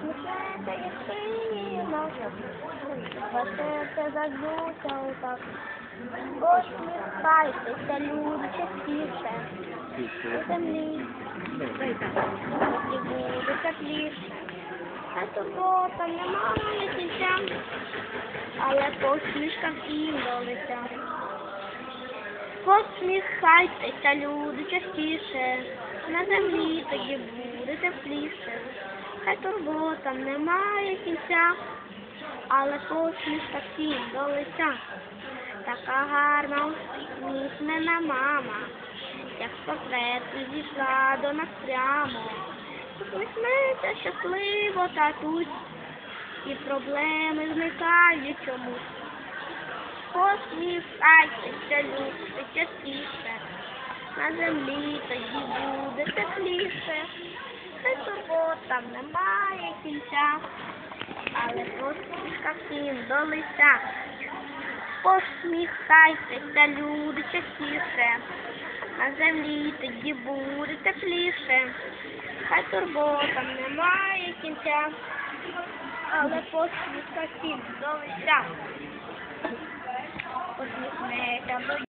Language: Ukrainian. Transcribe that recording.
Смішнете і сильно, ваше це задуться отак. Посміхайтеся, люди, частіше, у землі, і буде тепліше. А турбота немає кінця, але посмішка всім долиця. Посміхайтеся, люди, частіше, на землі тоді буде тепліше. Хай турботам немає кінця, але посмішка всім до лиця. Така гарна усміхнена мама, як з портрету зійшла до нас прямо. Усміхнеться щасливо татусь, і проблеми зникають чомусь. Посміхайтеся, частіше, на землі тоді буде тепліше. Хай турботам немає кінця, але посмішка всім до лиця. Посміхайтеся, люди, частіше, на землі тоді буде тепліше. Хай турботам немає кінця, але посмішка всім до лиця. Посміхнеться